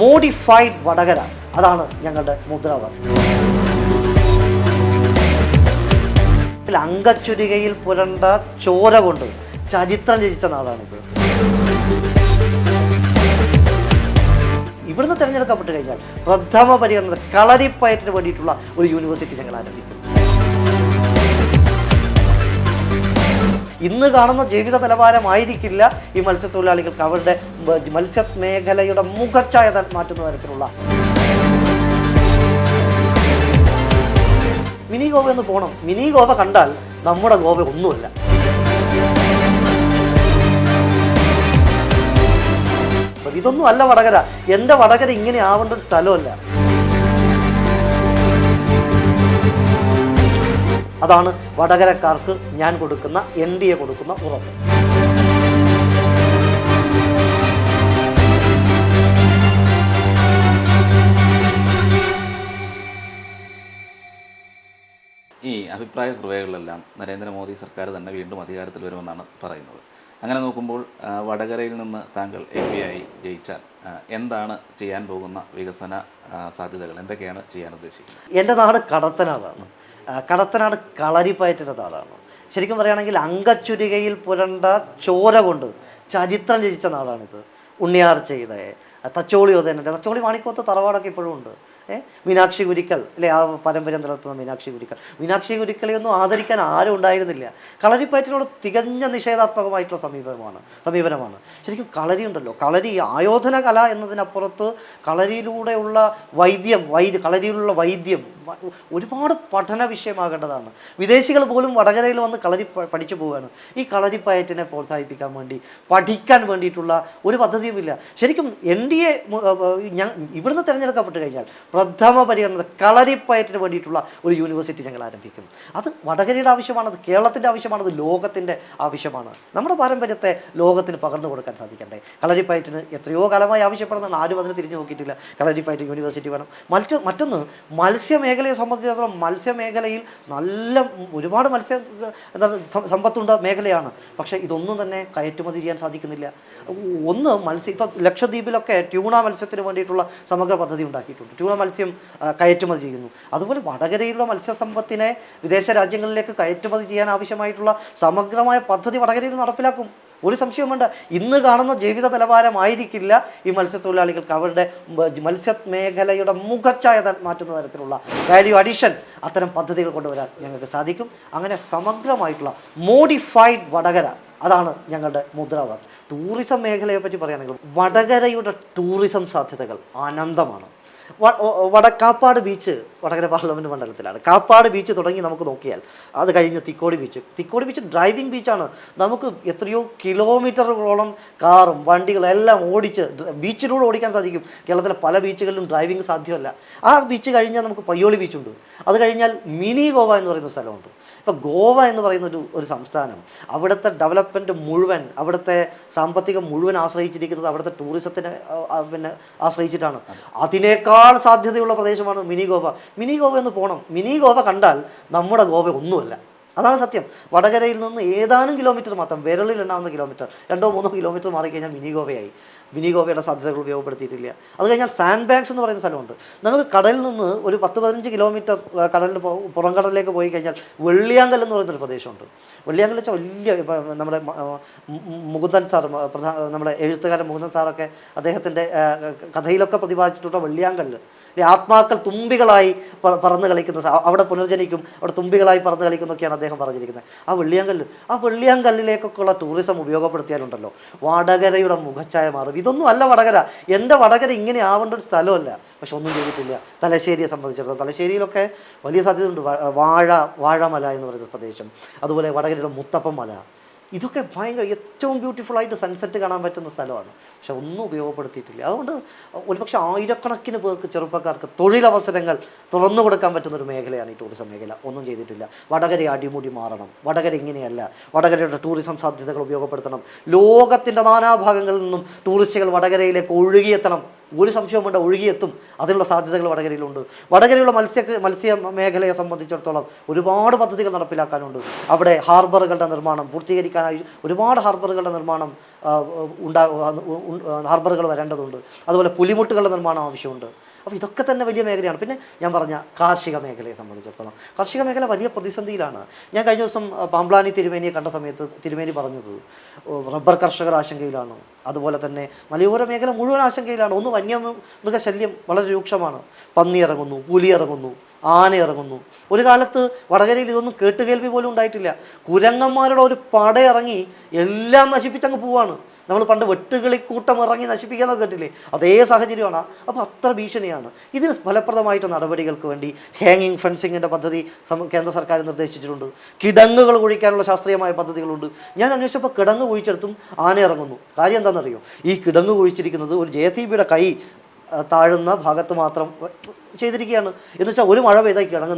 Modified Vadakara. അതാണ് ഞങ്ങളുടെ മുദ്രാവാക്യം. അങ്കച്ചുരികയിൽ പുരണ്ട ചോര കൊണ്ട് ചരിത്രം രചിച്ച നാടാണിത് ഇവിടുന്ന് തിരഞ്ഞെടുക്കപ്പെട്ട് കഴിഞ്ഞാൽ പ്രഥമ പരിഗണന കളരിപ്പയറ്റിന് വേണ്ടിയിട്ടുള്ള ഒരു യൂണിവേഴ്സിറ്റി ഞങ്ങൾ ആരംഭിക്കും. ഇന്ന് കാണുന്ന ജീവിത നിലവാരമായിരിക്കില്ല ഈ മത്സ്യത്തൊഴിലാളികൾക്ക് അവരുടെ മത്സ്യ മേഖലയുടെ മുഖച്ഛായ മാറ്റുന്ന തരത്തിലുള്ള മിനി ഗോവ എന്ന് പോകണം മിനി ഗോവ കണ്ടാൽ നമ്മുടെ ഗോവ ഒന്നുമല്ല. ഇതൊന്നും അല്ല വടകര. എന്റെ വടകര ഇങ്ങനെ ആവേണ്ട ഒരു സ്ഥലമല്ല. അതാണ് വടകരക്കാർക്ക് ഞാൻ കൊടുക്കുന്ന എൻ ഡി എ കൊടുക്കുന്ന ഉറപ്പ്. ഈ അഭിപ്രായ സർവേകളിലെല്ലാം നരേന്ദ്രമോദി സർക്കാർ തന്നെ വീണ്ടും അധികാരത്തിൽ വരുമെന്നാണ് പറയുന്നത്. അങ്ങനെ നോക്കുമ്പോൾ വടകരയിൽ നിന്ന് താങ്കൾ എം പി ആയി ജയിച്ചാൽ എന്താണ് ചെയ്യാൻ പോകുന്ന വികസന സാധ്യതകൾ? എന്തൊക്കെയാണ് ചെയ്യാൻ ഉദ്ദേശിക്കുന്നത്? എന്റെ നാട് കടത്തനാടാണ് കടത്തനാട് കളരിപ്പയറ്റിന്റെ നാടാണ്. ശരിക്കും പറയുകയാണെങ്കിൽ അങ്കച്ചുരികയിൽ പുരണ്ട ചോര കൊണ്ട് ചരിത്രം രചിച്ച നാടാണിത്. ഉണ്ണിയാർച്ചയുടെ തച്ചോളി ഉദയനന്റെ തച്ചോളി വാണിക്കോത്ത് തറവാടൊക്കെ ഇപ്പോഴും ഉണ്ട്. മീനാക്ഷി ഗുരിക്കൽ അല്ലെ? ആ പരമ്പര നിലനിർത്തുന്ന മീനാക്ഷി ഗുരിക്കൽ. മീനാക്ഷി ഗുരുക്കളെ ഒന്നും ആദരിക്കാൻ ആരും ഉണ്ടായിരുന്നില്ല. കളരിപ്പയറ്റിനോട് തികഞ്ഞ നിഷേധാത്മകമായിട്ടുള്ള സമീപനമാണ് സമീപനമാണ്. ശരിക്കും കളരി ഉണ്ടല്ലോ. കളരി ആയോധന കല എന്നതിനപ്പുറത്ത് കളരിയിലൂടെയുള്ള വൈദ്യം വൈദ്യ കളരിയിലുള്ള വൈദ്യം ഒരുപാട് പഠന വിഷയമാകേണ്ടതാണ്. വിദേശികൾ പോലും വടകരയിൽ വന്ന് കളരി പഠിച്ചു പോവുകയാണ്. ഈ കളരിപ്പയറ്റിനെ പ്രോത്സാഹിപ്പിക്കാൻ വേണ്ടി പഠിക്കാൻ വേണ്ടിയിട്ടുള്ള ഒരു പദ്ധതിയുമില്ല. ശരിക്കും എൻ ഡി എ ഇവിടുന്ന് തിരഞ്ഞെടുക്കപ്പെട്ട് കഴിഞ്ഞാൽ പ്രഥമ പരിഗണന കളരിപ്പയറ്റിന് വേണ്ടിയിട്ടുള്ള ഒരു യൂണിവേഴ്സിറ്റി ഞങ്ങൾ ആരംഭിക്കും. അത് വടകരയുടെ ആവശ്യമാണ് അത് കേരളത്തിന്റെ ആവശ്യമാണ് അത് ലോകത്തിന്റെ ആവശ്യമാണ്. നമ്മുടെ പാരമ്പര്യത്തെ ലോകത്തിന് പകർന്നു കൊടുക്കാൻ സാധിക്കണ്ടേ? കളരിപ്പയറ്റിന് എത്രയോ കാലമായി ആവശ്യപ്പെടുന്നതാണ് ആരും അതിന് തിരിഞ്ഞു നോക്കിയിട്ടില്ല. കളരിപ്പയറ്റ് യൂണിവേഴ്സിറ്റി വേണം. മറ്റ് മറ്റൊന്ന് മത്സ്യമേഖലയെ സംബന്ധിച്ചിടത്തോളം മത്സ്യമേഖലയിൽ നല്ല ഒരുപാട് മത്സ്യ എന്താണ് സമ്പത്തുണ്ട് മേഖലയാണ്. പക്ഷേ ഇതൊന്നും തന്നെ കയറ്റുമതി ചെയ്യാൻ സാധിക്കുന്നില്ല. ഒന്ന് മത്സ്യ ഇപ്പം ലക്ഷദ്വീപിലൊക്കെ ട്യൂണ മത്സ്യത്തിന് വേണ്ടിയിട്ടുള്ള സമഗ്ര പദ്ധതി ഉണ്ടാക്കിയിട്ടുണ്ട്. ട്യൂണ മത്സ്യം ആ, കയറ്റുമതി ചെയ്യുന്നു. അതുപോലെ വടകരയിലുള്ള മത്സ്യസമ്പത്തിനെ വിദേശ രാജ്യങ്ങളിലേക്ക് കയറ്റുമതി ചെയ്യാൻ ആവശ്യമായിട്ടുള്ള സമഗ്രമായ പദ്ധതി വടകരയിൽ നടപ്പിലാക്കും. ഒരു സംശയവും വേണ്ട ഇന്ന് കാണുന്ന ജീവിത നിലവാരമായിരിക്കില്ല ഈ മത്സ്യത്തൊഴിലാളികൾക്ക്. അവരുടെ മത്സ്യ മേഖലയുടെ മുഖച്ഛായ മാറ്റുന്ന തരത്തിലുള്ള വാല്യൂ അഡീഷൻ അത്തരം പദ്ധതികൾ കൊണ്ടുവരാൻ ഞങ്ങൾക്ക് സാധിക്കും. അങ്ങനെ സമഗ്രമായിട്ടുള്ള മോഡിഫൈഡ് വടകര അതാണ് ഞങ്ങളുടെ മുദ്രാവാക്യം. ടൂറിസം മേഖലയെ പറ്റി പറയുകയാണെങ്കിൽ വടകരയുടെ ടൂറിസം സാധ്യതകൾ അനന്തമാണ്. വ- വ- വട കാപ്പാട് ബീച്ച് വടകര പാർലമെന്റ് മണ്ഡലത്തിലാണ്. കാപ്പാട് ബീച്ച് തുടങ്ങി നമുക്ക് നോക്കിയാൽ. അത് കഴിഞ്ഞ് Thikkodi beach Thikkodi beach driving ബീച്ചാണ് നമുക്ക് എത്രയോ കിലോമീറ്ററുകളോളം കാറും വണ്ടികളെല്ലാം ഓടിച്ച് ബീച്ചിലൂടെ ഓടിക്കാൻ സാധിക്കും. കേരളത്തിലെ പല ബീച്ചുകളിലും ഡ്രൈവിംഗ് സാധ്യമല്ല. ആ ബീച്ച് കഴിഞ്ഞാൽ നമുക്ക് പയ്യോളി ബീച്ചുണ്ട് അത് കഴിഞ്ഞാൽ മിനി ഗോവ എന്ന് പറയുന്ന സ്ഥലമുണ്ട്. ഇപ്പോൾ ഗോവ എന്ന് പറയുന്ന ഒരു ഒരു സംസ്ഥാനം അവിടുത്തെ ഡെവലപ്മെന്റ് മുഴുവൻ അവിടുത്തെ സാമ്പത്തികം മുഴുവൻ ആശ്രയിച്ചിരിക്കുന്നത് അവിടുത്തെ ടൂറിസത്തിനെ പിന്നെ ആശ്രയിച്ചിട്ടാണ്. അതിനേക്കാൾ സാധ്യതയുള്ള പ്രദേശമാണ് മിനി ഗോവ. മിനി ഗോവ ഒന്ന് പോകണം മിനി ഗോവ കണ്ടാൽ നമ്മുടെ ഗോവ ഒന്നുമല്ല. അതാണ് സത്യം. വടകരയിൽ നിന്ന് ഏതാനും കിലോമീറ്റർ മാത്രം വിരളിൽ എണ്ണാവുന്ന കിലോമീറ്റർ രണ്ടോ മൂന്നോ കിലോമീറ്റർ മാറിക്കഴിഞ്ഞാൽ മിനി ഗോവയായി. മിനി ഗോവയുടെ സാധ്യതകൾ ഉപയോഗപ്പെടുത്തിയിട്ടില്ല. അത് കഴിഞ്ഞാൽ സാൻഡ് ബാങ്ക്സ് എന്ന് പറയുന്ന സ്ഥലമുണ്ട്. നമുക്ക് കടലിൽ നിന്ന് ഒരു പത്ത് പതിനഞ്ച് കിലോമീറ്റർ കടലിൽ പുറം കടലിലേക്ക് പോയി കഴിഞ്ഞാൽ വെള്ളിയാങ്കൽ എന്ന് പറയുന്നൊരു പ്രദേശമുണ്ട്. വെള്ളിയാങ്കൽ വെച്ചാൽ വലിയ നമ്മുടെ മുകുന്ദൻ സാർ പ്രധാന നമ്മുടെ എഴുത്തുകാരൻ മുകുന്ദൻ സാറൊക്കെ അദ്ദേഹത്തിന്റെ കഥയിലൊക്കെ പ്രതിപാദിച്ചിട്ടുള്ള വെള്ളിയാങ്കല്ല് ആത്മാക്കൾ തുമ്പികളായി പറന്ന് കളിക്കുന്ന അവിടെ പുനർജനിക്കും അവിടെ തുമ്പികളായി പറന്ന് കളിക്കുന്നൊക്കെയാണ് അദ്ദേഹം പറഞ്ഞിരിക്കുന്നത്. ആ വെള്ളിയാങ്കല്ല് ആ വെള്ളിയാങ്കല്ലിലേക്കൊക്കെയുള്ള ടൂറിസം ഉപയോഗപ്പെടുത്തിയാലുണ്ടല്ലോ. വടകരയുടെ മുഖച്ഛായ മാറും. ഇതൊന്നും അല്ല വടകര. എന്റെ വടകര ഇങ്ങനെ ആവേണ്ട ഒരു സ്ഥലമല്ല. പക്ഷെ ഒന്നും ചെയ്തിട്ടില്ല. തലശ്ശേരിയെ സംബന്ധിച്ചിടത്തോളം. തലശ്ശേരിയിലൊക്കെ വലിയ സാധ്യതയുണ്ട്. വാഴ വാഴമല എന്ന് പറയുന്ന പ്രദേശം. അതുപോലെ വടകരയുടെ മുത്തപ്പൻ മല. ഇതൊക്കെ ഭയങ്കര ഏറ്റവും ബ്യൂട്ടിഫുൾ ആയിട്ട് സൺസെറ്റ് കാണാൻ പറ്റുന്ന സ്ഥലമാണ്. പക്ഷെ ഒന്നും ഉപയോഗപ്പെടുത്തിയിട്ടില്ല. അതുകൊണ്ട് ഒരുപക്ഷെ ആയിരക്കണക്കിന് പേർക്ക് ചെറുപ്പക്കാർക്ക് തൊഴിലവസരങ്ങൾ തുറന്നു കൊടുക്കാൻ പറ്റുന്ന ഒരു മേഖലയാണ് ഈ ടൂറിസം മേഖല. ഒന്നും ചെയ്തിട്ടില്ല. വടകര അടിമുടി മാറണം. വടകര ഇങ്ങനെയല്ല. വടകരയുടെ ടൂറിസം സാധ്യതകൾ ഉപയോഗപ്പെടുത്തണം. ലോകത്തിന്റെ നാനാഭാഗങ്ങളിൽ നിന്നും ടൂറിസ്റ്റുകൾ വടകരയിലേക്ക് ഒഴുകിയെത്തണം. ഒരു സംശയം വേണ്ട ഒഴുകിയെത്തും. അതിനുള്ള സാധ്യതകൾ വടകരയിലുണ്ട്. വടകരയുള്ള മത്സ്യ മത്സ്യ മേഖലയെ സംബന്ധിച്ചിടത്തോളം ഒരുപാട് പദ്ധതികൾ നടപ്പിലാക്കാനുണ്ട്. അവിടെ ഹാർബറുകളുടെ നിർമ്മാണം പൂർത്തീകരിക്കാനായി ഒരുപാട് ഹാർബറുകളുടെ നിർമ്മാണം ഉണ്ടാ ഹാർബറുകൾ വരേണ്ടതുണ്ട്. അതുപോലെ പുലിമുട്ടുകളുടെ നിർമ്മാണം ആവശ്യമുണ്ട്. അപ്പോൾ ഇതൊക്കെ തന്നെ വലിയ മേഖലയാണ്. പിന്നെ ഞാൻ പറഞ്ഞ കാർഷിക മേഖലയെ സംബന്ധിച്ചിടത്തോളം. കാർഷിക മേഖല വലിയ പ്രതിസന്ധിയിലാണ്. ഞാൻ കഴിഞ്ഞ ദിവസം പാമ്പ്ലാനി തിരുമേനിയെ കണ്ട സമയത്ത് തിരുമേനി പറഞ്ഞത് റബ്ബർ കർഷകർ ആശങ്കയിലാണ്. അതുപോലെ തന്നെ മലയോര മേഖല മുഴുവൻ ആശങ്കയിലാണ്. ഒന്ന് വന്യമൃഗശല്യം വളരെ രൂക്ഷമാണ്. പന്നി ഇറങ്ങുന്നു പുലി ഇറങ്ങുന്നു ആന ഇറങ്ങുന്നു. ഒരു കാലത്ത് വടകരയിൽ ഇതൊന്നും കേട്ടുകേൾവി പോലും ഉണ്ടായിട്ടില്ല. കുരങ്ങന്മാരുടെ ഒരു പടയിറങ്ങി എല്ലാം നശിപ്പിച്ചങ്ങ് പോവാണ്. നമ്മൾ പണ്ട് വെട്ടുകളിക്കൂട്ടം ഇറങ്ങി നശിപ്പിക്കാന്ന് കേട്ടില്ലേ? അതേ സാഹചര്യമാണ്. അപ്പോൾ അത്ര ഭീഷണിയാണ്. ഇതിന് ഫലപ്രദമായിട്ട് നടപടികൾക്ക് വേണ്ടി ഹാങ്ങിങ് ഫെൻസിങ്ങിന്റെ പദ്ധതി കേന്ദ്ര സർക്കാർ നിർദ്ദേശിച്ചിട്ടുണ്ട്. കിടങ്ങുകൾ കുഴിക്കാനുള്ള ശാസ്ത്രീയമായ പദ്ധതികളുണ്ട്. ഞാൻ അന്വേഷിച്ചപ്പോൾ കിടങ്ങ് കുഴിച്ചെടുത്തും ആന ഇറങ്ങുന്നു. കാര്യം എന്താണെന്നറിയോ? ഈ കിടങ്ങ് കുഴിച്ചിരിക്കുന്നത് ഒരു ജെ സി ബിയുടെ കൈ താഴുന്ന ഭാഗത്ത് മാത്രം ചെയ്തിരിക്കുകയാണ്. എന്ന് വെച്ചാൽ ഒരു മഴ പെയ്താൽ കിടങ്ങ്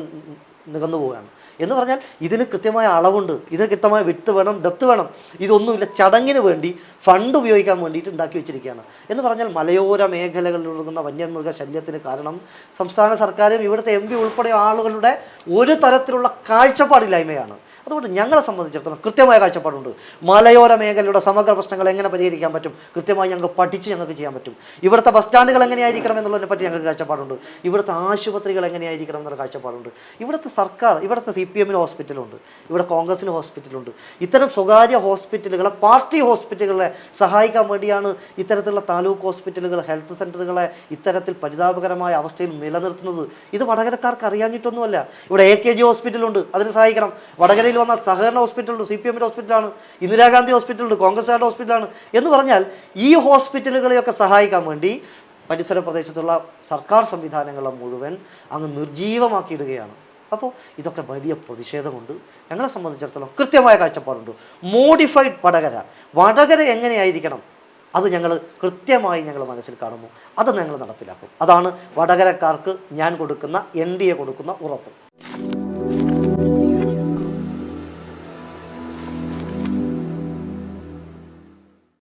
നികന്നു പോവുകയാണ്. എന്ന് പറഞ്ഞാൽ ഇതിന് കൃത്യമായ അളവുണ്ട്. ഇതിന് കൃത്യമായ വിട്ട് വേണം ഡെപ്ത് വേണം. ഇതൊന്നുമില്ല. ചടങ്ങിന് വേണ്ടി ഫണ്ട് ഉപയോഗിക്കാൻ വേണ്ടിയിട്ട് ഉണ്ടാക്കി വെച്ചിരിക്കുകയാണ്. എന്ന് പറഞ്ഞാൽ മലയോര മേഖലകളിൽ ഒഴുകുന്ന വന്യമൃഗ ശല്യത്തിന് കാരണം സംസ്ഥാന സർക്കാരും ഇവിടുത്തെ എം പി ഉൾപ്പെടെ ആളുകളുടെ ഒരു തരത്തിലുള്ള കാഴ്ചപ്പാടില്ലായ്മയാണ്. അതുകൊണ്ട് ഞങ്ങളെ സംബന്ധിച്ചിടത്തോളം കൃത്യമായ കാഴ്ചപ്പാടുണ്ട്. മലയോര മേഖലയുടെ സമഗ്ര പ്രശ്നങ്ങൾ എങ്ങനെ പരിഹരിക്കാൻ പറ്റും? കൃത്യമായി ഞങ്ങൾക്ക് പഠിച്ച് ഞങ്ങൾക്ക് ചെയ്യാൻ പറ്റും. ഇവിടുത്തെ ബസ് സ്റ്റാൻഡുകൾ എങ്ങനെയായിരിക്കണം എന്നുള്ളതിനെ പറ്റി ഞങ്ങൾക്ക് കാഴ്ചപ്പാടുണ്ട്. ഇവിടുത്തെ ആശുപത്രികൾ എങ്ങനെയായിരിക്കണം എന്നുള്ള കാഴ്ചപ്പാടുണ്ട്. ഇവിടുത്തെ സർക്കാർ ഇവിടുത്തെ സി പി എമ്മിന് ഹോസ്പിറ്റലുണ്ട് ഇവിടെ കോൺഗ്രസിന് ഹോസ്പിറ്റലുണ്ട്. ഇത്തരം സ്വകാര്യ ഹോസ്പിറ്റലുകളെ പാർട്ടി ഹോസ്പിറ്റലുകളെ സഹായിക്കാൻ വേണ്ടിയാണ് ഇത്തരത്തിലുള്ള താലൂക്ക് ഹോസ്പിറ്റലുകൾ ഹെൽത്ത് സെന്ററുകളെ ഇത്തരത്തിൽ പരിതാപകരമായ അവസ്ഥയിൽ നിലനിർത്തുന്നത്. ഇത് വടകരക്കാർക്ക് അറിയാഞ്ഞിട്ടൊന്നുമല്ല. ഇവിടെ എ കെ ജി ഹോസ്പിറ്റലുണ്ട് അതിന് സഹായിക്കണം. വടകരയിൽ വന്ന സഹകരണ ഹോസ്പിറ്റലുണ്ട് സി പി എമ്മിന്റെ ഹോസ്പിറ്റലാണ് ഇന്ദിരാഗാന്ധി ഹോസ്പിറ്റലുണ്ട് കോൺഗ്രസ്സുകാരുടെ ഹോസ്പിറ്റലാണ് എന്ന് പറഞ്ഞാൽ ഈ ഹോസ്പിറ്റലുകളെയൊക്കെ സഹായിക്കാൻ വേണ്ടി പരിസര പ്രദേശത്തുള്ള സർക്കാർ സംവിധാനങ്ങളെ മുഴുവൻ അങ്ങ് നിർജീവമാക്കിയിടുകയാണ് അപ്പോൾ ഇതൊക്കെ വലിയ പ്രതിഷേധമുണ്ട്. ഞങ്ങളെ സംബന്ധിച്ചിടത്തോളം കൃത്യമായ കാഴ്ചപ്പാടുണ്ട്. മോഡിഫൈഡ് വടകര. വടകര എങ്ങനെയായിരിക്കണം? അത് ഞങ്ങൾ കൃത്യമായി ഞങ്ങൾ മനസ്സിൽ കാണുന്നു. അത് ഞങ്ങൾ നടപ്പിലാക്കും. അതാണ് വടകരക്കാർക്ക് ഞാൻ കൊടുക്കുന്ന എൻ കൊടുക്കുന്ന ഉറപ്പ്.